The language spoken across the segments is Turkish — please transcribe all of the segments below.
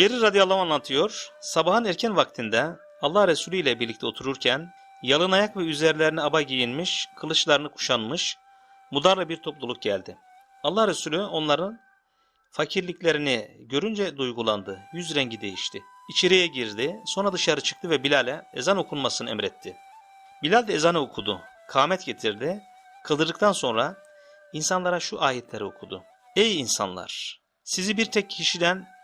Cerir radıyallahu anlatıyor. Sabahın erken vaktinde Allah Resulü ile birlikte otururken yalın ayak ve üzerlerine aba giyinmiş, kılıçlarını kuşanmış, mudarla bir topluluk geldi. Allah Resulü onların fakirliklerini görünce duygulandı. Yüz rengi değişti. İçeriye girdi, sonra dışarı çıktı ve Bilal'e ezan okunmasını emretti. Bilal de ezanı okudu, kâmet getirdi. Kıldırdıktan sonra insanlara şu ayetleri okudu. Ey insanlar! Sizi bir tek kişiden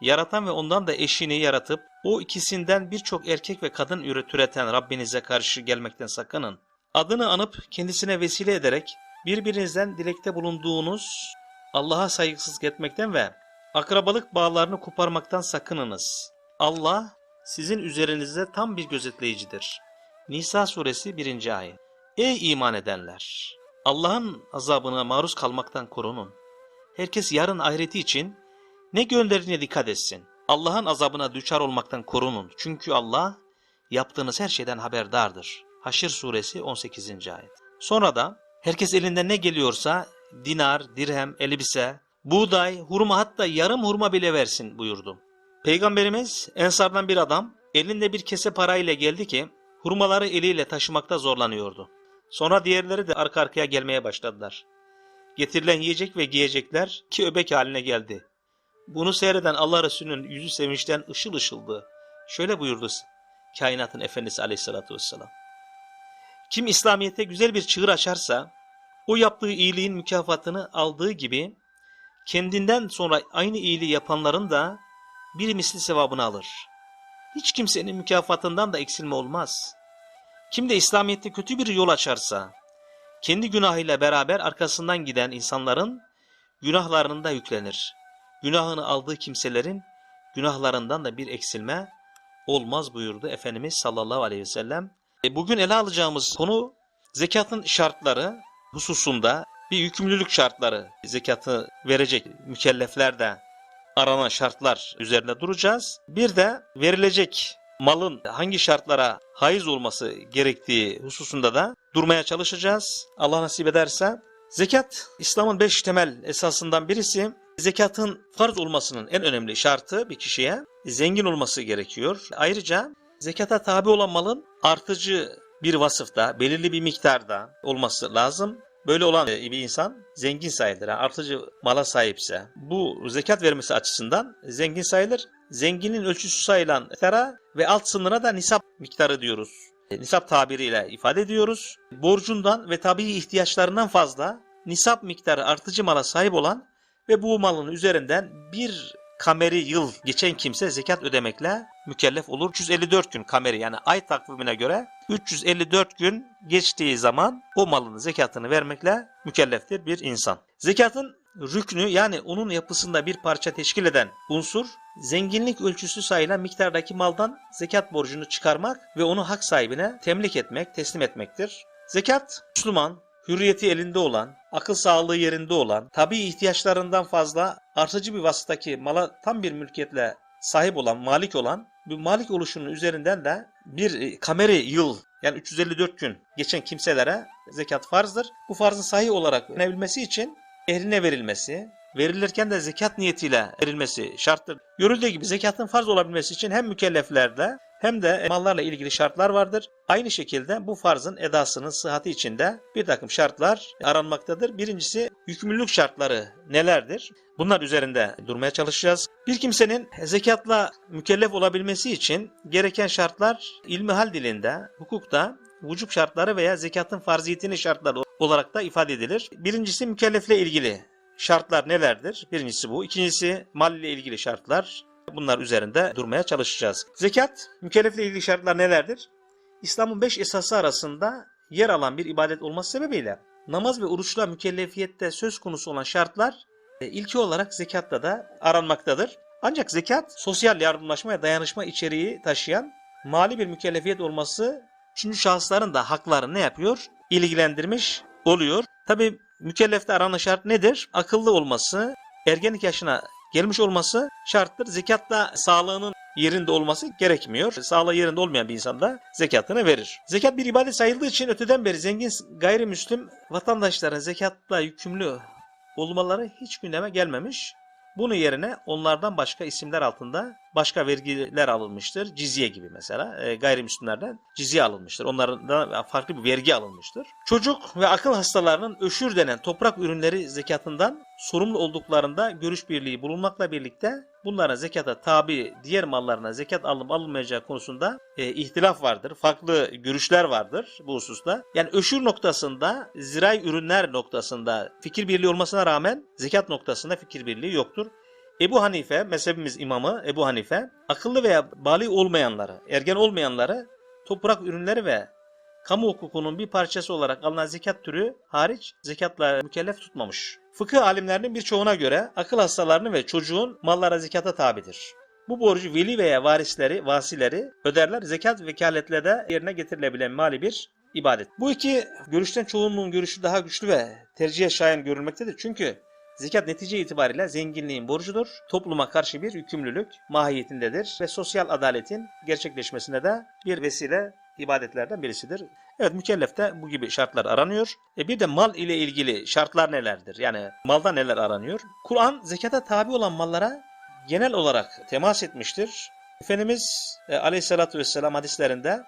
yaratan ve ondan da eşini yaratıp o ikisinden birçok erkek ve kadın üre- türeten Rabbinize karşı gelmekten sakının. Adını anıp kendisine vesile ederek birbirinizden dilekte bulunduğunuz Allah'a saygısızlık etmekten ve akrabalık bağlarını koparmaktan sakınınız. Allah sizin üzerinizde tam bir gözetleyicidir. Nisa suresi 1. ayet. Ey iman edenler! Allah'ın azabına maruz kalmaktan korunun. Herkes yarın ahireti için ne gönderdiğine dikkat etsin. Allah'ın azabına düçar olmaktan korunun. Çünkü Allah yaptığınız her şeyden haberdardır. Haşr suresi 18. ayet. Sonra da herkes elinden ne geliyorsa dinar, dirhem, elbise, buğday, hurma hatta yarım hurma bile versin buyurdu. Peygamberimiz Ensardan bir adam elinde bir kese parayla geldi ki hurmaları eliyle taşımakta zorlanıyordu. Sonra diğerleri de arka arkaya gelmeye başladılar. Getirilen yiyecek ve giyecekler ki öbek haline geldi. Bunu seyreden Allah Resulü'nün yüzü sevinçten ışıl ışıldı. Şöyle buyurdu kainatın efendisi aleyhissalatü vesselam. Kim İslamiyet'e güzel bir çığır açarsa, o yaptığı iyiliğin mükafatını aldığı gibi, kendinden sonra aynı iyiliği yapanların da bir misli sevabını alır. Hiç kimsenin mükafatından da eksilme olmaz. Kim de İslamiyet'te kötü bir yol açarsa, kendi günahıyla beraber arkasından giden insanların günahlarını da yüklenir. Günahını aldığı kimselerin günahlarından da bir eksilme olmaz buyurdu Efendimiz sallallahu aleyhi ve sellem. E, Bugün ele alacağımız konu zekatın şartları hususunda bir yükümlülük şartları zekatı verecek mükelleflerde aranan şartlar üzerinde duracağız. Bir de verilecek malın hangi şartlara haiz olması gerektiği hususunda da durmaya çalışacağız. Allah nasip ederse. Zekat, İslam'ın beş temel esasından birisi. Zekatın farz olmasının en önemli şartı bir kişiye zengin olması gerekiyor. Ayrıca zekata tabi olan malın artıcı bir vasıfta, belirli bir miktarda olması lazım. Böyle olan bir insan zengin sayılır. Artıcı mala sahipse bu zekat vermesi açısından zengin sayılır. Zenginin ölçüsü sayılan tera ve alt sınıra da nisap miktarı diyoruz. E, Nisap tabiriyle ifade ediyoruz. Borcundan ve tabii ihtiyaçlarından fazla nisap miktarı artıcı mala sahip olan ve bu malın üzerinden bir kameri yıl geçen kimse zekat ödemekle mükellef olur. 354 gün kameri yani ay takvimine göre 354 gün geçtiği zaman o malın zekatını vermekle mükelleftir bir insan. Zekatın rüknü yani onun yapısında bir parça teşkil eden unsur zenginlik ölçüsü sayılan miktardaki maldan zekat borcunu çıkarmak ve onu hak sahibine temlik etmek, teslim etmektir. Zekat Müslüman, hürriyeti elinde olan, akıl sağlığı yerinde olan, tabi ihtiyaçlarından fazla artıcı bir vasıtaki mala tam bir mülkiyetle sahip olan, malik olan, bu malik oluşunun üzerinden de bir e, kameri yıl yani 354 gün geçen kimselere zekat farzdır. Bu farzın sahih olarak verebilmesi için ehline verilmesi, verilirken de zekat niyetiyle verilmesi şarttır. Görüldüğü gibi zekatın farz olabilmesi için hem mükelleflerde hem de mallarla ilgili şartlar vardır. Aynı şekilde bu farzın edasının sıhhati içinde bir takım şartlar aranmaktadır. Birincisi yükümlülük şartları nelerdir? Bunlar üzerinde durmaya çalışacağız. Bir kimsenin zekatla mükellef olabilmesi için gereken şartlar ilmihal dilinde, hukukta vücub şartları veya zekatın farziyetinin şartları olarak da ifade edilir. Birincisi mükellefle ilgili şartlar nelerdir? Birincisi bu. İkincisi mal ile ilgili şartlar. Bunlar üzerinde durmaya çalışacağız. Zekat, mükellefle ilgili şartlar nelerdir? İslam'ın beş esası arasında yer alan bir ibadet olması sebebiyle namaz ve oruçla mükellefiyette söz konusu olan şartlar e, ilki olarak zekatta da aranmaktadır. Ancak zekat sosyal yardımlaşma ve dayanışma içeriği taşıyan mali bir mükellefiyet olması üçüncü şahısların da haklarını ne yapıyor? İlgilendirmiş oluyor. Tabi mükellefte aranan şart nedir? Akıllı olması, ergenlik yaşına gelmiş olması şarttır. Zekatta sağlığının yerinde olması gerekmiyor. Sağlığı yerinde olmayan bir insan da zekatını verir. Zekat bir ibadet sayıldığı için öteden beri zengin gayrimüslim vatandaşların zekatla yükümlü olmaları hiç gündeme gelmemiş. Bunun yerine onlardan başka isimler altında başka vergiler alınmıştır. Cizye gibi mesela. E, gayrimüslimlerden cizye alınmıştır. Onlardan farklı bir vergi alınmıştır. Çocuk ve akıl hastalarının öşür denen toprak ürünleri zekatından sorumlu olduklarında görüş birliği bulunmakla birlikte bunların zekata tabi diğer mallarına zekat alınıp alınmayacağı konusunda e, ihtilaf vardır. Farklı görüşler vardır bu hususta. Yani öşür noktasında, zirai ürünler noktasında fikir birliği olmasına rağmen zekat noktasında fikir birliği yoktur. Ebu Hanife, mezhebimiz imamı Ebu Hanife, akıllı veya bali olmayanları, ergen olmayanları toprak ürünleri ve kamu hukukunun bir parçası olarak alınan zekat türü hariç zekatla mükellef tutmamış. Fıkıh alimlerinin birçoğuna göre akıl hastalarının ve çocuğun mallara zekata tabidir. Bu borcu veli veya varisleri, vasileri öderler. Zekat vekaletle de yerine getirilebilen mali bir ibadet. Bu iki görüşten çoğunluğun görüşü daha güçlü ve tercihe şayan görülmektedir. Çünkü zekat netice itibariyle zenginliğin borcudur. Topluma karşı bir yükümlülük mahiyetindedir ve sosyal adaletin gerçekleşmesine de bir vesile ibadetlerden birisidir. Evet mükellefte bu gibi şartlar aranıyor. E bir de mal ile ilgili şartlar nelerdir? Yani malda neler aranıyor? Kur'an zekata tabi olan mallara genel olarak temas etmiştir. Efendimiz e, aleyhissalatü vesselam hadislerinde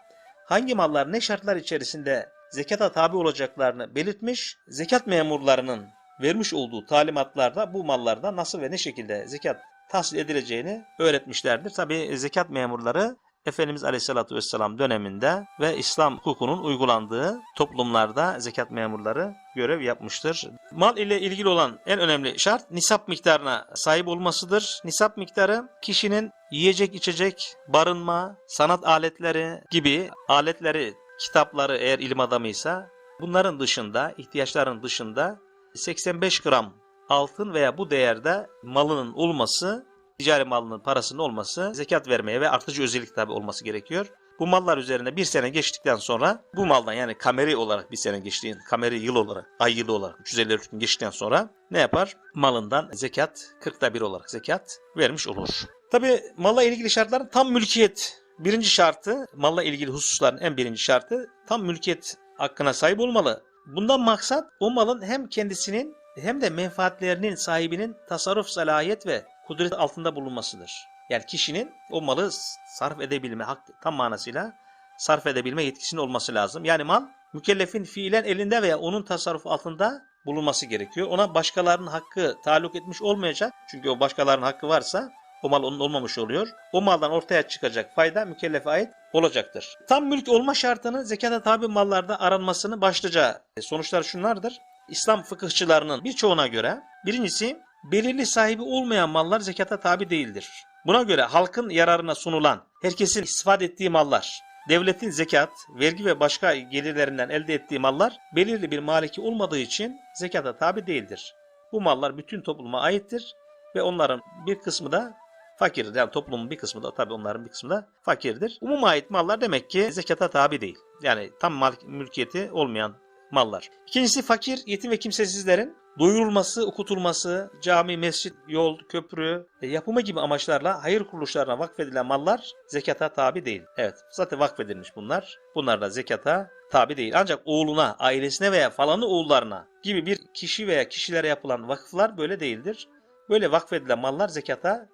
hangi mallar ne şartlar içerisinde zekata tabi olacaklarını belirtmiş, zekat memurlarının vermiş olduğu talimatlarda bu mallarda nasıl ve ne şekilde zekat tahsil edileceğini öğretmişlerdir. Tabi zekat memurları Efendimiz Aleyhisselatü Vesselam döneminde ve İslam hukukunun uygulandığı toplumlarda zekat memurları görev yapmıştır. Mal ile ilgili olan en önemli şart nisap miktarına sahip olmasıdır. Nisap miktarı kişinin yiyecek, içecek, barınma, sanat aletleri gibi aletleri, kitapları eğer ilim adamıysa bunların dışında, ihtiyaçların dışında 85 gram altın veya bu değerde malının olması ticari malının parasının olması zekat vermeye ve artıcı özellik tabi olması gerekiyor. Bu mallar üzerine bir sene geçtikten sonra bu maldan yani kameri olarak bir sene geçtiğin, kameri yıl olarak, ay yılı olarak 354 gün geçtikten sonra ne yapar? Malından zekat, 40'ta bir olarak zekat vermiş olur. Tabi malla ilgili şartların tam mülkiyet. Birinci şartı, malla ilgili hususların en birinci şartı tam mülkiyet hakkına sahip olmalı. Bundan maksat o malın hem kendisinin hem de menfaatlerinin sahibinin tasarruf salahiyet ve kudret altında bulunmasıdır. Yani kişinin o malı sarf edebilme, hak, tam manasıyla sarf edebilme yetkisinin olması lazım. Yani mal mükellefin fiilen elinde veya onun tasarrufu altında bulunması gerekiyor. Ona başkalarının hakkı taluk etmiş olmayacak. Çünkü o başkalarının hakkı varsa o mal onun olmamış oluyor. O maldan ortaya çıkacak fayda mükellefe ait olacaktır. Tam mülk olma şartını zekata tabi mallarda aranmasını başlıca sonuçlar şunlardır. İslam fıkıhçılarının birçoğuna göre birincisi belirli sahibi olmayan mallar zekata tabi değildir. Buna göre halkın yararına sunulan, herkesin istifade ettiği mallar, devletin zekat, vergi ve başka gelirlerinden elde ettiği mallar belirli bir maliki olmadığı için zekata tabi değildir. Bu mallar bütün topluma aittir ve onların bir kısmı da fakirdir. Yani toplumun bir kısmı da tabi onların bir kısmı da fakirdir. Umuma ait mallar demek ki zekata tabi değil. Yani tam mal mülkiyeti olmayan mallar. İkincisi fakir, yetim ve kimsesizlerin doyurulması, okutulması, cami, mescit, yol, köprü, e, yapımı gibi amaçlarla hayır kuruluşlarına vakfedilen mallar zekata tabi değil. Evet, zaten vakfedilmiş bunlar. Bunlar da zekata tabi değil. Ancak oğluna, ailesine veya falanı oğullarına gibi bir kişi veya kişilere yapılan vakıflar böyle değildir. Böyle vakfedilen mallar zekata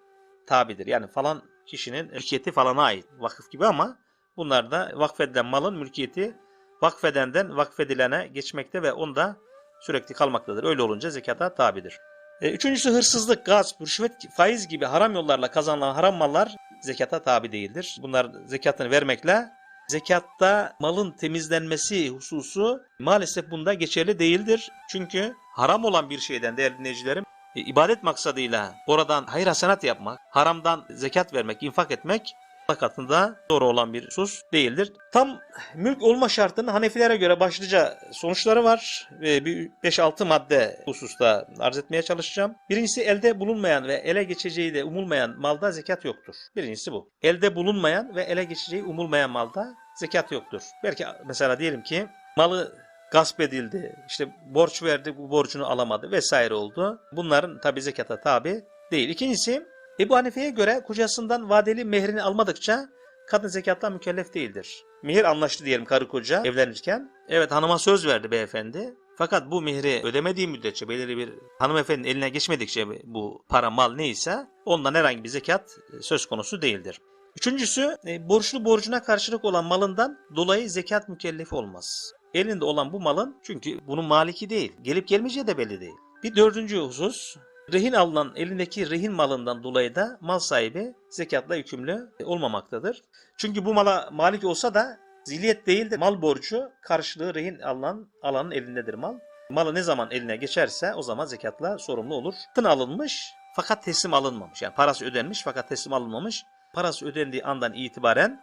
tabidir. Yani falan kişinin mülkiyeti falana ait vakıf gibi ama bunlar da vakfedilen malın mülkiyeti vakfedenden vakfedilene geçmekte ve onda sürekli kalmaktadır. Öyle olunca zekata tabidir. E, üçüncüsü hırsızlık, gasp, rüşvet, faiz gibi haram yollarla kazanılan haram mallar zekata tabi değildir. Bunlar zekatını vermekle zekatta malın temizlenmesi hususu maalesef bunda geçerli değildir. Çünkü haram olan bir şeyden değerli dinleyicilerim e, ibadet maksadıyla oradan hayır hasenat yapmak, haramdan zekat vermek, infak etmek katında doğru olan bir husus değildir. Tam mülk olma şartının Hanefilere göre başlıca sonuçları var. ve Bir 5-6 madde hususta arz etmeye çalışacağım. Birincisi elde bulunmayan ve ele geçeceği de umulmayan malda zekat yoktur. Birincisi bu. Elde bulunmayan ve ele geçeceği umulmayan malda zekat yoktur. Belki mesela diyelim ki malı gasp edildi, işte borç verdi, bu borcunu alamadı vesaire oldu. Bunların tabi zekata tabi değil. İkincisi Ebu Hanife'ye göre kocasından vadeli mehrini almadıkça kadın zekattan mükellef değildir. Mihir anlaştı diyelim karı koca evlenirken. Evet hanıma söz verdi beyefendi. Fakat bu mehri ödemediği müddetçe belirli bir hanımefendinin eline geçmedikçe bu para mal neyse ondan herhangi bir zekat söz konusu değildir. Üçüncüsü e, borçlu borcuna karşılık olan malından dolayı zekat mükellefi olmaz. Elinde olan bu malın çünkü bunun maliki değil. Gelip gelmeyeceği de belli değil. Bir dördüncü husus rehin alınan elindeki rehin malından dolayı da mal sahibi zekatla yükümlü olmamaktadır. Çünkü bu mala malik olsa da ziliyet değil de mal borcu karşılığı rehin alınan alanın elindedir mal. Malı ne zaman eline geçerse o zaman zekatla sorumlu olur. Tın alınmış fakat teslim alınmamış. Yani parası ödenmiş fakat teslim alınmamış. Parası ödendiği andan itibaren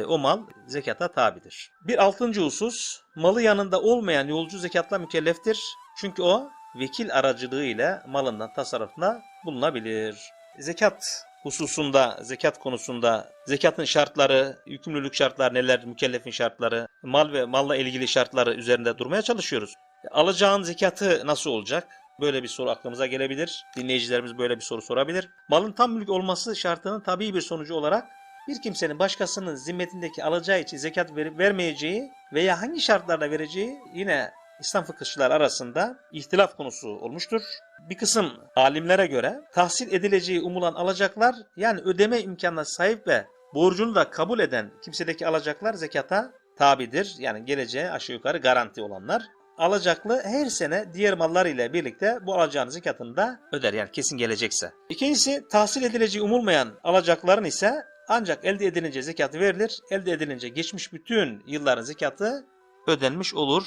e, o mal zekata tabidir. Bir altıncı husus, malı yanında olmayan yolcu zekatla mükelleftir. Çünkü o vekil aracılığıyla malından tasarrufuna bulunabilir. Zekat hususunda, zekat konusunda zekatın şartları, yükümlülük şartları neler, mükellefin şartları, mal ve malla ilgili şartları üzerinde durmaya çalışıyoruz. Alacağın zekatı nasıl olacak? Böyle bir soru aklımıza gelebilir. Dinleyicilerimiz böyle bir soru sorabilir. Malın tam mülk olması şartının tabii bir sonucu olarak bir kimsenin başkasının zimmetindeki alacağı için zekat verip vermeyeceği veya hangi şartlarla vereceği yine İslam fıkıhçılar arasında ihtilaf konusu olmuştur. Bir kısım alimlere göre tahsil edileceği umulan alacaklar yani ödeme imkanına sahip ve borcunu da kabul eden kimsedeki alacaklar zekata tabidir. Yani geleceğe aşağı yukarı garanti olanlar. Alacaklı her sene diğer mallar ile birlikte bu alacağın zekatını da öder yani kesin gelecekse. İkincisi tahsil edileceği umulmayan alacakların ise ancak elde edilince zekatı verilir. Elde edilince geçmiş bütün yılların zekatı ödenmiş olur.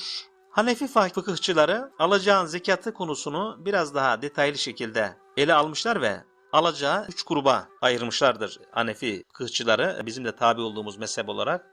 Hanefi fıkıhçıları alacağın zekatı konusunu biraz daha detaylı şekilde ele almışlar ve alacağı üç gruba ayırmışlardır Hanefi fıkıhçıları. Bizim de tabi olduğumuz mezhep olarak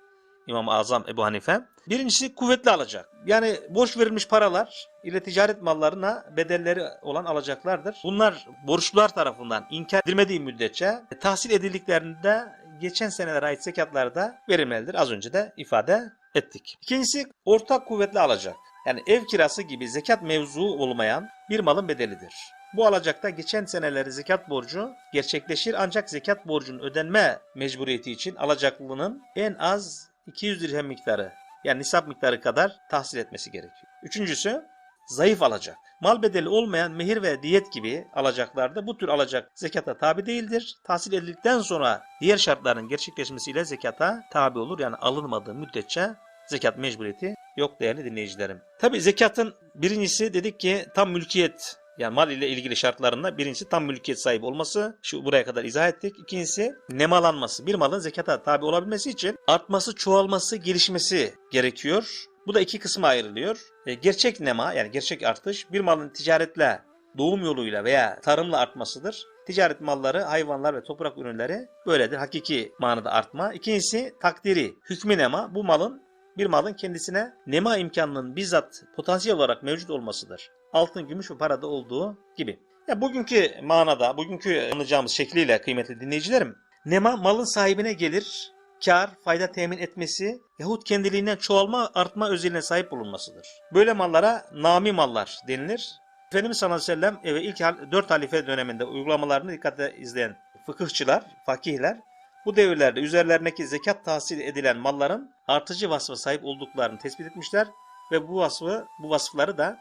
İmam-ı Azam Ebu Hanife. Birincisi kuvvetli alacak. Yani borç verilmiş paralar ile ticaret mallarına bedelleri olan alacaklardır. Bunlar borçlular tarafından inkar edilmediği müddetçe tahsil edildiklerinde geçen senelere ait zekatlar da verilmelidir. Az önce de ifade ettik. İkincisi ortak kuvvetli alacak. Yani ev kirası gibi zekat mevzu olmayan bir malın bedelidir. Bu alacakta geçen seneleri zekat borcu gerçekleşir ancak zekat borcunun ödenme mecburiyeti için alacaklının en az 200 dirhem miktarı yani nisap miktarı kadar tahsil etmesi gerekiyor. Üçüncüsü zayıf alacak. Mal bedeli olmayan mehir ve diyet gibi alacaklarda bu tür alacak zekata tabi değildir. Tahsil edildikten sonra diğer şartların gerçekleşmesiyle zekata tabi olur. Yani alınmadığı müddetçe zekat mecburiyeti yok değerli dinleyicilerim. Tabi zekatın birincisi dedik ki tam mülkiyet yani mal ile ilgili şartlarında birincisi tam mülkiyet sahibi olması. Şu buraya kadar izah ettik. İkincisi nemalanması. Bir malın zekata tabi olabilmesi için artması, çoğalması, gelişmesi gerekiyor. Bu da iki kısma ayrılıyor. E, gerçek nema yani gerçek artış bir malın ticaretle, doğum yoluyla veya tarımla artmasıdır. Ticaret malları, hayvanlar ve toprak ürünleri böyledir. Hakiki manada artma. İkincisi takdiri, hükmü nema. Bu malın bir malın kendisine nema imkanının bizzat potansiyel olarak mevcut olmasıdır. Altın, gümüş ve parada olduğu gibi. Ya bugünkü manada, bugünkü anlayacağımız şekliyle kıymetli dinleyicilerim, nema malın sahibine gelir, kar, fayda temin etmesi yahut kendiliğinden çoğalma, artma özelliğine sahip bulunmasıdır. Böyle mallara nami mallar denilir. Efendimiz sallallahu aleyhi ve sellem ve ilk dört halife döneminde uygulamalarını dikkatle izleyen fıkıhçılar, fakihler bu devirlerde üzerlerindeki zekat tahsil edilen malların artıcı vasfa sahip olduklarını tespit etmişler ve bu vasfı bu vasıfları da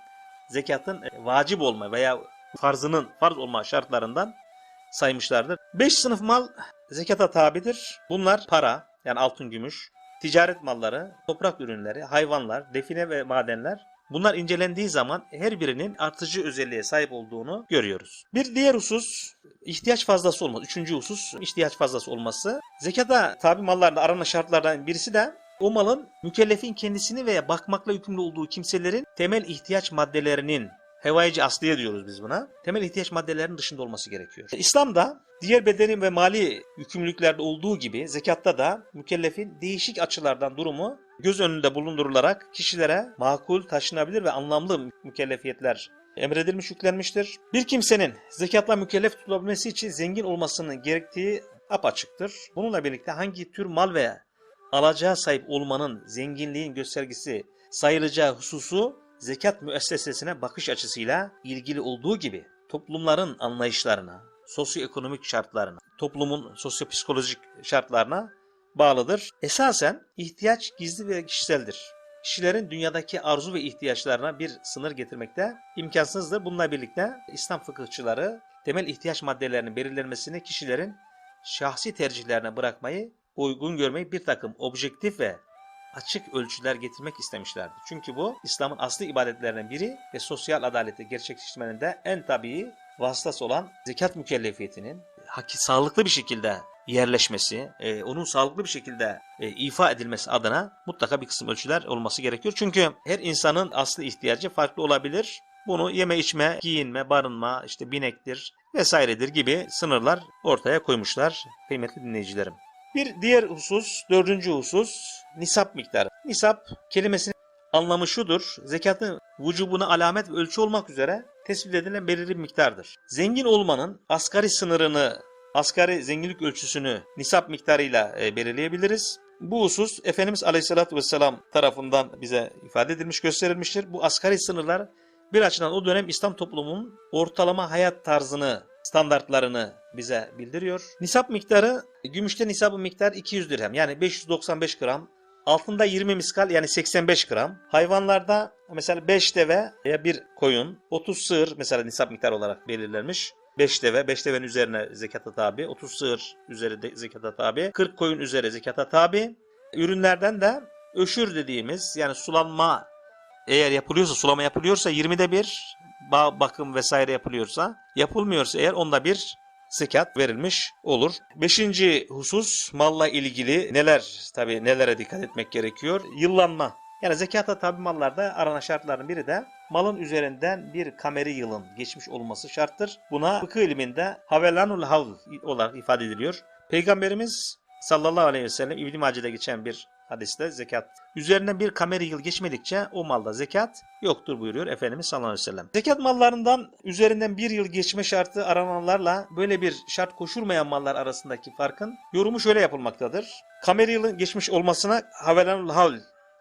zekatın vacip olma veya farzının farz olma şartlarından saymışlardır. Beş sınıf mal zekata tabidir. Bunlar para yani altın gümüş, ticaret malları, toprak ürünleri, hayvanlar, define ve madenler. Bunlar incelendiği zaman her birinin artıcı özelliğe sahip olduğunu görüyoruz. Bir diğer husus ihtiyaç fazlası olması. Üçüncü husus ihtiyaç fazlası olması. Zekata tabi mallarda aranan şartlardan birisi de o malın mükellefin kendisini veya bakmakla yükümlü olduğu kimselerin temel ihtiyaç maddelerinin hevaici asliye diyoruz biz buna. Temel ihtiyaç maddelerinin dışında olması gerekiyor. İslam'da diğer bedeni ve mali yükümlülüklerde olduğu gibi zekatta da mükellefin değişik açılardan durumu göz önünde bulundurularak kişilere makul, taşınabilir ve anlamlı mükellefiyetler emredilmiş yüklenmiştir. Bir kimsenin zekatla mükellef tutulabilmesi için zengin olmasının gerektiği apaçıktır. Bununla birlikte hangi tür mal ve alacağı sahip olmanın zenginliğin göstergesi sayılacağı hususu zekat müessesesine bakış açısıyla ilgili olduğu gibi toplumların anlayışlarına, sosyoekonomik şartlarına, toplumun sosyopsikolojik şartlarına bağlıdır. Esasen ihtiyaç gizli ve kişiseldir. kişilerin dünyadaki arzu ve ihtiyaçlarına bir sınır getirmekte imkansızdır. Bununla birlikte İslam fıkıhçıları temel ihtiyaç maddelerinin belirlenmesini kişilerin şahsi tercihlerine bırakmayı, uygun görmeyi bir takım objektif ve açık ölçüler getirmek istemişlerdi. Çünkü bu İslam'ın aslı ibadetlerinden biri ve sosyal adaleti gerçekleştirmenin de en tabii vasıtası olan zekat mükellefiyetinin sağlıklı bir şekilde yerleşmesi, e, onun sağlıklı bir şekilde e, ifa edilmesi adına mutlaka bir kısım ölçüler olması gerekiyor. Çünkü her insanın aslı ihtiyacı farklı olabilir. Bunu yeme içme, giyinme, barınma, işte binektir vesairedir gibi sınırlar ortaya koymuşlar kıymetli dinleyicilerim. Bir diğer husus, dördüncü husus nisap miktarı. Nisap kelimesinin anlamı şudur. Zekatın vücubuna alamet ve ölçü olmak üzere tespit edilen belirli miktardır. Zengin olmanın asgari sınırını, asgari zenginlik ölçüsünü nisap miktarıyla e, belirleyebiliriz. Bu husus Efendimiz Aleyhisselatü Vesselam tarafından bize ifade edilmiş, gösterilmiştir. Bu asgari sınırlar bir açıdan o dönem İslam toplumunun ortalama hayat tarzını, standartlarını bize bildiriyor. Nisap miktarı, gümüşte nisabı miktar 200 dirhem yani 595 gram. Altında 20 miskal yani 85 gram. Hayvanlarda mesela 5 deve veya 1 koyun, 30 sığır mesela nisap miktarı olarak belirlenmiş. 5 deve, 5 devenin üzerine zekata tabi, 30 sığır üzeri de zekata tabi, 40 koyun üzeri zekata tabi. Ürünlerden de öşür dediğimiz yani sulanma eğer yapılıyorsa, sulama yapılıyorsa 20'de bir, bağ, bakım vesaire yapılıyorsa, yapılmıyorsa eğer onda bir zekat verilmiş olur. Beşinci husus malla ilgili neler tabi nelere dikkat etmek gerekiyor? Yıllanma. Yani zekata tabi mallarda aranan şartların biri de malın üzerinden bir kameri yılın geçmiş olması şarttır. Buna fıkıh ilminde havelanul havl olarak ifade ediliyor. Peygamberimiz sallallahu aleyhi ve sellem İbn-i Mace'de geçen bir hadiste zekat. Üzerinden bir kameri yıl geçmedikçe o malda zekat yoktur buyuruyor Efendimiz sallallahu aleyhi ve sellem. Zekat mallarından üzerinden bir yıl geçme şartı arananlarla böyle bir şart koşulmayan mallar arasındaki farkın yorumu şöyle yapılmaktadır. Kameri yılın geçmiş olmasına havelanul havl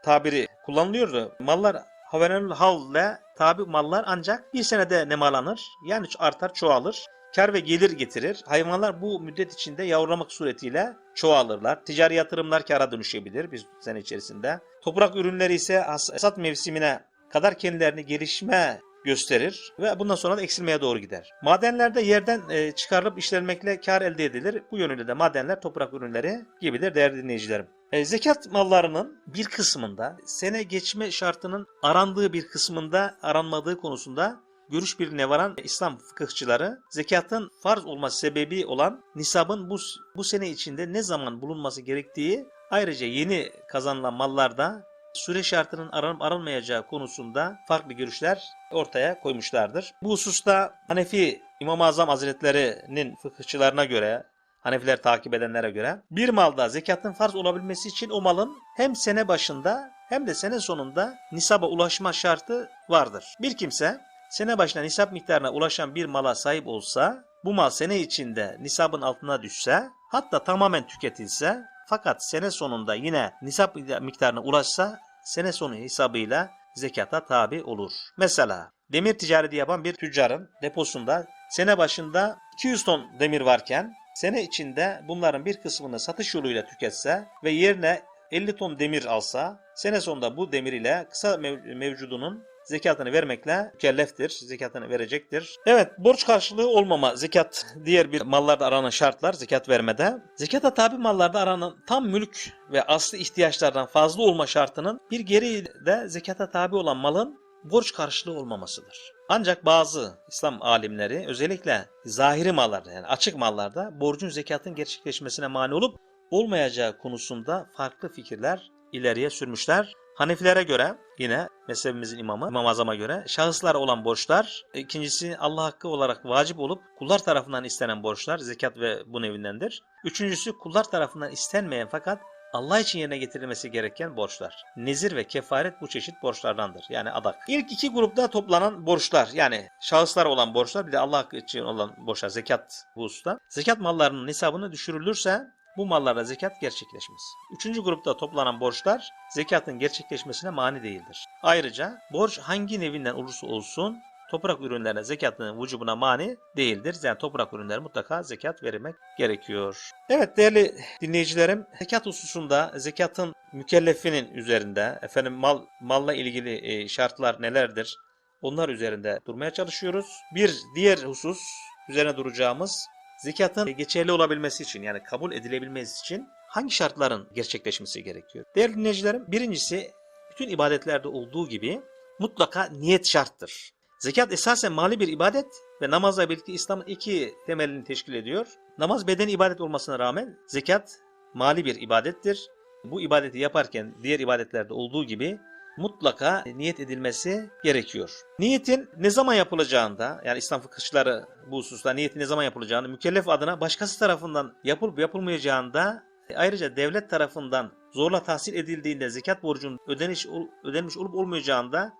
tabiri kullanılıyordu. Mallar havelanul havl ile tabi mallar ancak bir senede nemalanır. Yani artar çoğalır kar ve gelir getirir. Hayvanlar bu müddet içinde yavrulamak suretiyle çoğalırlar. Ticari yatırımlar kara dönüşebilir bir sene içerisinde. Toprak ürünleri ise hasat mevsimine kadar kendilerini gelişme gösterir ve bundan sonra da eksilmeye doğru gider. Madenlerde yerden e, çıkarılıp işlenmekle kar elde edilir. Bu yönüyle de madenler toprak ürünleri gibidir değerli dinleyicilerim. E, zekat mallarının bir kısmında sene geçme şartının arandığı bir kısmında aranmadığı konusunda görüş birliğine varan İslam fıkıhçıları zekatın farz olması sebebi olan nisabın bu, bu sene içinde ne zaman bulunması gerektiği ayrıca yeni kazanılan mallarda süre şartının aranıp aranmayacağı konusunda farklı görüşler ortaya koymuşlardır. Bu hususta Hanefi İmam-ı Azam Hazretleri'nin fıkıhçılarına göre Hanefiler takip edenlere göre bir malda zekatın farz olabilmesi için o malın hem sene başında hem de sene sonunda nisaba ulaşma şartı vardır. Bir kimse sene başına nisap miktarına ulaşan bir mala sahip olsa, bu mal sene içinde nisabın altına düşse, hatta tamamen tüketilse, fakat sene sonunda yine nisap miktarına ulaşsa, sene sonu hesabıyla zekata tabi olur. Mesela demir ticareti yapan bir tüccarın deposunda sene başında 200 ton demir varken, sene içinde bunların bir kısmını satış yoluyla tüketse ve yerine 50 ton demir alsa, sene sonunda bu demir ile kısa mev- mevcudunun zekatını vermekle mükelleftir. Zekatını verecektir. Evet borç karşılığı olmama zekat diğer bir mallarda aranan şartlar zekat vermede. Zekata tabi mallarda aranan tam mülk ve aslı ihtiyaçlardan fazla olma şartının bir gereği de zekata tabi olan malın borç karşılığı olmamasıdır. Ancak bazı İslam alimleri özellikle zahiri mallarda yani açık mallarda borcun zekatın gerçekleşmesine mani olup olmayacağı konusunda farklı fikirler ileriye sürmüşler. Hanefilere göre yine mezhebimizin imamı İmam Azam'a göre şahıslara olan borçlar ikincisi Allah hakkı olarak vacip olup kullar tarafından istenen borçlar zekat ve bu nevindendir. Üçüncüsü kullar tarafından istenmeyen fakat Allah için yerine getirilmesi gereken borçlar. Nezir ve kefaret bu çeşit borçlardandır. Yani adak. İlk iki grupta toplanan borçlar yani şahıslar olan borçlar bir de Allah için olan borçlar zekat bu hususta. Zekat mallarının nisabını düşürülürse bu mallarda zekat gerçekleşmez. Üçüncü grupta toplanan borçlar zekatın gerçekleşmesine mani değildir. Ayrıca borç hangi nevinden olursa olsun toprak ürünlerine zekatının vücubuna mani değildir. Yani toprak ürünleri mutlaka zekat verilmek gerekiyor. Evet değerli dinleyicilerim, zekat hususunda zekatın mükellefinin üzerinde efendim mal malla ilgili e, şartlar nelerdir? Onlar üzerinde durmaya çalışıyoruz. Bir diğer husus üzerine duracağımız zekatın geçerli olabilmesi için yani kabul edilebilmesi için hangi şartların gerçekleşmesi gerekiyor? Değerli dinleyicilerim, birincisi bütün ibadetlerde olduğu gibi mutlaka niyet şarttır. Zekat esasen mali bir ibadet ve namazla birlikte İslam'ın iki temelini teşkil ediyor. Namaz bedeni ibadet olmasına rağmen zekat mali bir ibadettir. Bu ibadeti yaparken diğer ibadetlerde olduğu gibi mutlaka niyet edilmesi gerekiyor. Niyetin ne zaman yapılacağında yani İslam fıkıhçıları bu hususta niyetin ne zaman yapılacağını mükellef adına başkası tarafından yapılıp yapılmayacağında ayrıca devlet tarafından zorla tahsil edildiğinde zekat borcunun ödeniş, ödenmiş olup olmayacağında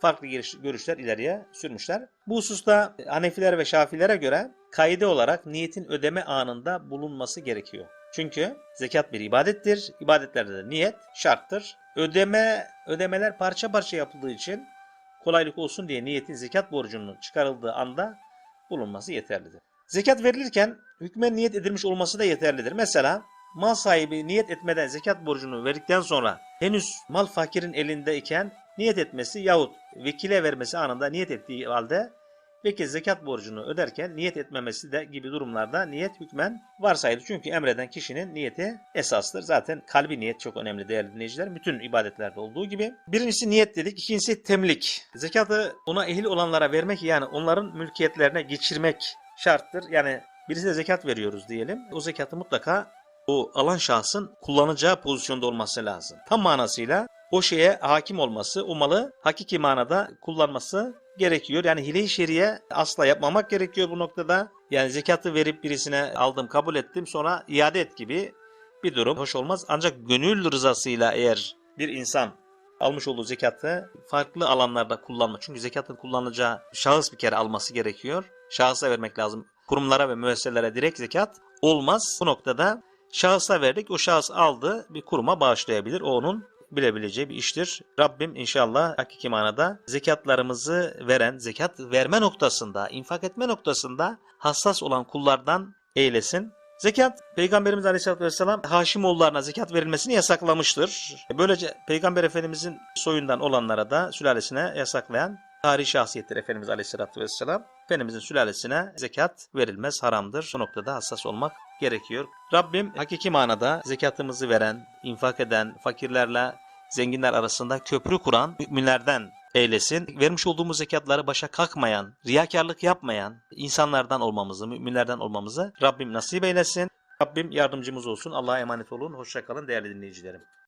farklı görüşler ileriye sürmüşler. Bu hususta Hanefiler ve Şafilere göre kaide olarak niyetin ödeme anında bulunması gerekiyor. Çünkü zekat bir ibadettir. İbadetlerde de niyet şarttır. Ödeme ödemeler parça parça yapıldığı için kolaylık olsun diye niyetin zekat borcunun çıkarıldığı anda bulunması yeterlidir. Zekat verilirken hükmen niyet edilmiş olması da yeterlidir. Mesela mal sahibi niyet etmeden zekat borcunu verdikten sonra henüz mal fakirin elindeyken niyet etmesi yahut vekile vermesi anında niyet ettiği halde vekil zekat borcunu öderken niyet etmemesi de gibi durumlarda niyet hükmen varsayılır. Çünkü emreden kişinin niyeti esastır. Zaten kalbi niyet çok önemli değerli dinleyiciler. Bütün ibadetlerde olduğu gibi. Birincisi niyet dedik. ikincisi temlik. Zekatı ona ehil olanlara vermek yani onların mülkiyetlerine geçirmek şarttır. Yani birisine zekat veriyoruz diyelim. O zekatı mutlaka o alan şahsın kullanacağı pozisyonda olması lazım. Tam manasıyla o şeye hakim olması, o malı hakiki manada kullanması gerekiyor. Yani hile-i şeriye asla yapmamak gerekiyor bu noktada. Yani zekatı verip birisine aldım, kabul ettim sonra iade et gibi bir durum hoş olmaz. Ancak gönül rızasıyla eğer bir insan almış olduğu zekatı farklı alanlarda kullanma. Çünkü zekatın kullanılacağı şahıs bir kere alması gerekiyor. Şahısa vermek lazım. Kurumlara ve müesseselere direkt zekat olmaz. Bu noktada şahısa verdik. O şahıs aldı bir kuruma bağışlayabilir. O onun bilebileceği bir iştir. Rabbim inşallah hakiki manada zekatlarımızı veren, zekat verme noktasında, infak etme noktasında hassas olan kullardan eylesin. Zekat, Peygamberimiz Aleyhisselatü Vesselam Haşimoğullarına zekat verilmesini yasaklamıştır. Böylece Peygamber Efendimizin soyundan olanlara da sülalesine yasaklayan tarihi şahsiyettir Efendimiz Aleyhisselatü Vesselam. Efendimizin sülalesine zekat verilmez, haramdır. Bu noktada hassas olmak gerekiyor. Rabbim hakiki manada zekatımızı veren, infak eden, fakirlerle zenginler arasında köprü kuran müminlerden eylesin. Vermiş olduğumuz zekatları başa kalkmayan, riyakarlık yapmayan insanlardan olmamızı, müminlerden olmamızı Rabbim nasip eylesin. Rabbim yardımcımız olsun. Allah'a emanet olun. Hoşçakalın değerli dinleyicilerim.